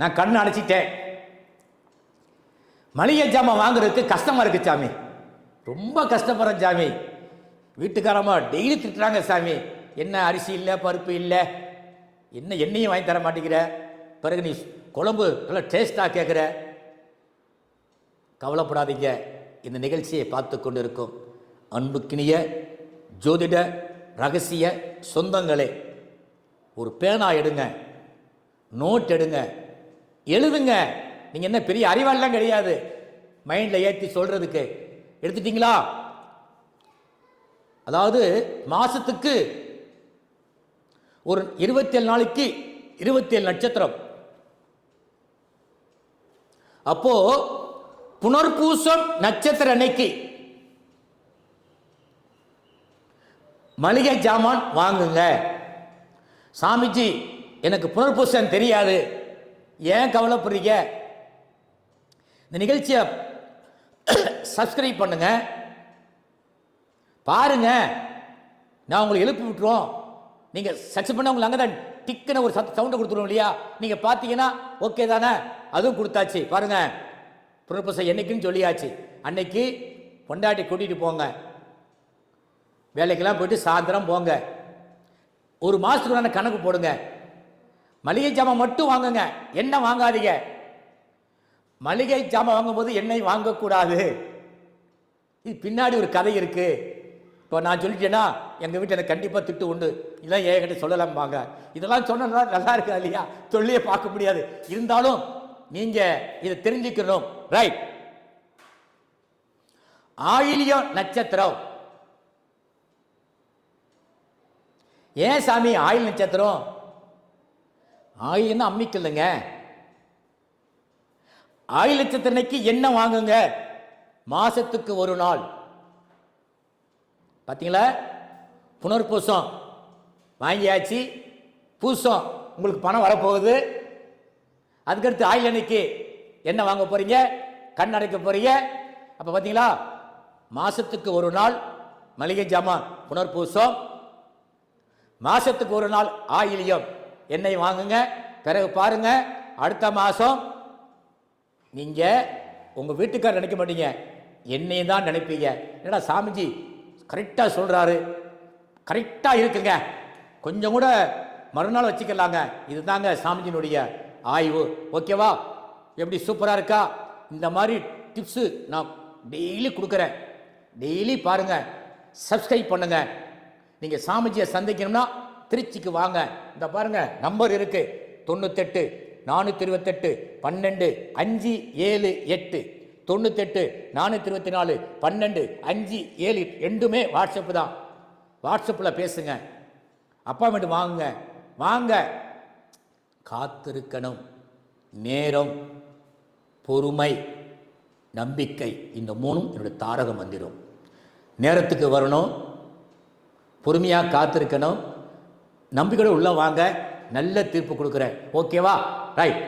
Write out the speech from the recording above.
நான் கண் அடைச்சிட்டேன் மளிகை ஜாமான் வாங்குறதுக்கு கஷ்டமாக இருக்குது சாமி. ரொம்ப கஷ்டப்படுறேன் சாமி. வீட்டுக்காரம்மா டெய்லி திட்டுறாங்க சாமி. என்ன அரிசி இல்லை பருப்பு இல்லை? என்ன எண்ணெயும் வாங்கி தர மாட்டேங்கிற? பிறகு நீ குழம்பு நல்லா டேஸ்ட்டாக கேட்குற கவலைப்படாதீங்க. இந்த நிகழ்ச்சியை பார்த்து கொண்டு இருக்கும் அன்புக்கினிய ஜோதிட ரகசிய சொந்தங்களே ஒரு பேனா எடுங்க நோட் எடுங்க. எழுதுங்க. நீங்கள் என்ன பெரிய அறிவாளெலாம் கிடையாது. மைண்டில் ஏற்றி சொல்கிறதுக்கு எடுத்துட்டீங்களா? அதாவது மாதத்துக்கு ஒரு இருபத்தேழு நாளைக்கு இருபத்தேழு நட்சத்திரம். அப்போ புனர்பூசம் நட்சத்திர அன்னைக்கு மளிகை ஜாமான் வாங்குங்க. சாமிஜி எனக்கு புனர்பூசம் தெரியாது. ஏன் கவலைப்படுறீங்க? இந்த நிகழ்ச்சியை சப்ஸ்கிரைப் பண்ணுங்க. பாருங்க. நான் உங்களுக்கு எழுப்பி விட்டுருவோம் நீங்கள் சர்ச் பண்ண உங்களுக்கு அங்கே தான் டிக்குன்னு ஒரு சத் சவுண்டை கொடுத்துருவோம் இல்லையா? நீங்கள் பார்த்தீங்கன்னா ஓகே தானே? அதுவும் கொடுத்தாச்சு. பாருங்க. புனர்பூசம் என்னைக்குன்னு சொல்லியாச்சு. அன்னைக்கு பொண்டாட்டி கூட்டிகிட்டு போங்க. வேலைக்கெல்லாம் போயிட்டு சாயந்தரம் போங்க. ஒரு மாதத்துக்குள்ளான கணக்கு போடுங்க. மளிகை ஜாமான் மட்டும் வாங்குங்க. எண்ணெய் வாங்காதீங்க? மளிகை ஜாமான் வாங்கும்போது எண்ணெய் வாங்கக்கூடாது. இது பின்னாடி ஒரு கதை இருக்கு. இப்போ நான் சொல்லிட்டேன்னா எங்கள் வீட்டில் எனக்கு கண்டிப்பாக திட்டு உண்டு. இதெல்லாம் ஏகிட்ட சொல்லலாம்பாங்க. இதெல்லாம் சொன்னால் நல்லா இருக்கா இல்லையா? சொல்லியே பார்க்க முடியாது. இருந்தாலும் நீங்கள் இதை தெரிஞ்சுக்கணும். ரைட் ஆயிலியம் நட்சத்திரம் ஏன் சாமி ஆயில் நட்சத்திரம்? ஆயில்னா அம்மிக்கல்லுங்க. ஆயில் நட்சத்திரனைக்கு என்ன வாங்குங்க. மாசத்துக்கு ஒரு நாள். பார்த்தீங்களா புனர்பூசம். வாங்கியாச்சு. பூசம். உங்களுக்கு பணம் வரப்போகுது. அதுக்கடுத்து ஆயில் அன்னைக்கு என்ன வாங்க போறீங்க. கண் அடைக்க போறீங்க. அப்போ பார்த்தீங்களா மாசத்துக்கு ஒரு நாள் மளிகை ஜாமான் புனர்பூசம். மாசத்துக்கு ஒரு நாள் ஆயிலியம். எண்ணெய் வாங்குங்க. பிறகு பாருங்க அடுத்த மாதம் நீங்கள் உங்கள் வீட்டுக்கார் நினைக்க மாட்டீங்க. என்னையும் தான் நினைப்பீங்க. என்னடா சாமிஜி கரெக்டாக சொல்கிறாரு கரெக்டாக இருக்குங்க. கொஞ்சம் கூட மறுநாள் வச்சுக்கலாங்க. இதுதாங்க சாமிஜினுடைய ஆய்வு. ஓகேவா எப்படி சூப்பராக இருக்கா? இந்த மாதிரி டிப்ஸு நான் டெய்லி கொடுக்குறேன். டெய்லி பாருங்கள் சப்ஸ்கிரைப் பண்ணுங்க. நீங்கள் சாமிஜியை சந்திக்கணும்னா திருச்சிக்கு வாங்க. இந்த பாருங்க நம்பர் இருக்கு. தொண்ணூத்தெட்டு நானூற்றி இருபத்தெட்டு பன்னெண்டு அஞ்சு ஏழு எட்டு. தொண்ணூத்தெட்டு நானூற்றி இருபத்தி நாலு பன்னெண்டு அஞ்சு ஏழு ரெண்டுமே வாட்ஸ்அப்பு தான். வாட்ஸ்அப்பில் பேசுங்க. அப்பாயின்மெண்ட் வாங்குங்க. வாங்க. காத்திருக்கணும். நேரம் பொறுமை நம்பிக்கை இந்த மூணும் என்னுடைய தாரக மந்திரம். நேரத்துக்கு வரணும். பொறுமையாக காத்திருக்கணும். நம்பிக்கையோடு உள்ளே வாங்க நல்ல தீர்ப்பு கொடுக்குறேன். ஓகேவா ரைட்